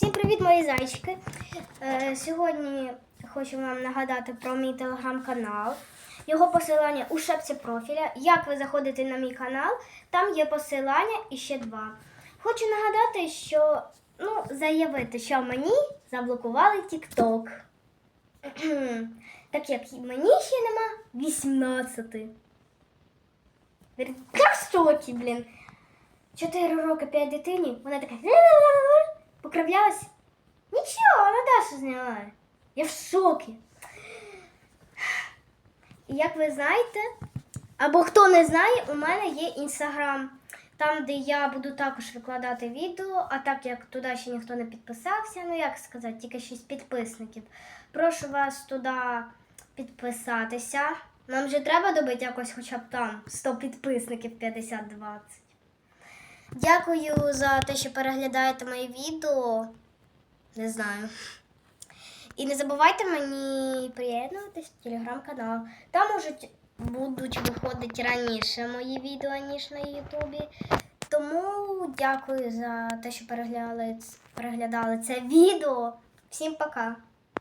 Всім привіт, мої зайчики. Е, сьогодні хочу вам нагадати про мій телеграм-канал. Його посилання у шапці профіля. Як ви заходите на мій канал, там є посилання і ще два. Хочу нагадати, що ну, заявити, що мені заблокували TikTok. так як мені ще нема 18. Говорить, Як в шокі, блін. 4 роки 5 дитині, вона така покривлялась. Нічого, Даша зняла. Я в шокі. Як ви знаєте, або хто не знає, у мене є інстаграм, там, де я буду також викладати відео, а так як туди ще ніхто не підписався, ну як сказати, тільки 6 підписників. Прошу вас туди підписатися. Нам же треба добити якось хоча б там 100 підписників 50-20. Дякую за те, що переглядаєте мої відео. Не знаю. І не забувайте мені приєднуватись в телеграм-канал. Там можуть будуть виходити раніше мої відео, ніж на Ютубі. Тому дякую за те, що переглядали, переглядали це відео. Всім пока!